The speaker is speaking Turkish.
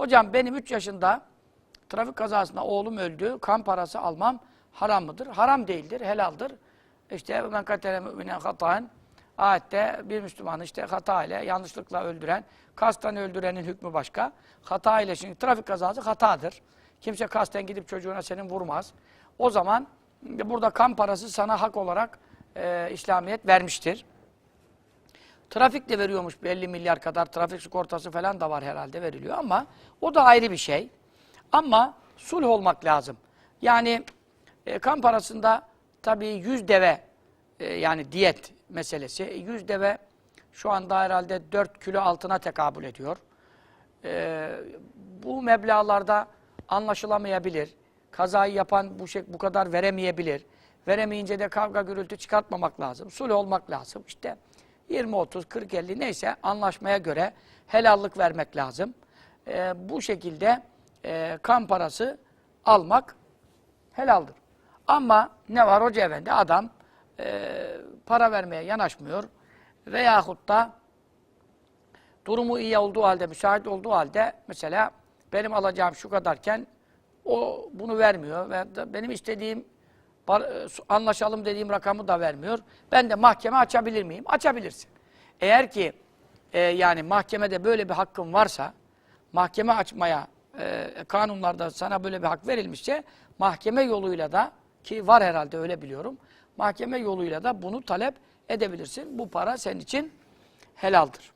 Hocam benim 3 yaşında trafik kazasında oğlum öldü. Kan parası almam haram mıdır? Haram değildir, helaldir. İşte men katele müminen hataen ayette bir Müslümanı işte hata ile yanlışlıkla öldüren, kasten öldürenin hükmü başka. Hata ile şimdi trafik kazası hatadır. Kimse kasten gidip çocuğuna senin vurmaz. O zaman burada kan parası sana hak olarak e, İslamiyet vermiştir. Trafik de veriyormuş 50 milyar kadar trafik sigortası falan da var herhalde veriliyor ama o da ayrı bir şey. Ama sulh olmak lazım. Yani e, kan parasında tabii 100 deve e, yani diyet meselesi. 100 deve şu anda herhalde 4 kilo altına tekabül ediyor. E, bu meblağlarda anlaşılamayabilir. Kazayı yapan bu şey bu kadar veremeyebilir. Veremeyince de kavga gürültü çıkartmamak lazım. Sulh olmak lazım. İşte 20, 30, 40, 50 neyse anlaşmaya göre helallik vermek lazım. Ee, bu şekilde e, kan parası almak helaldir. Ama ne var hoca efendi adam e, para vermeye yanaşmıyor veyahut da durumu iyi olduğu halde, müsait olduğu halde mesela benim alacağım şu kadarken o bunu vermiyor benim istediğim e, anlaşalım dediğim rakamı da vermiyor. Ben de mahkeme açabilir miyim? Açabilirsin. Eğer ki e, yani mahkemede böyle bir hakkın varsa mahkeme açmaya e, kanunlarda sana böyle bir hak verilmişse mahkeme yoluyla da ki var herhalde öyle biliyorum. Mahkeme yoluyla da bunu talep edebilirsin. Bu para senin için helaldir.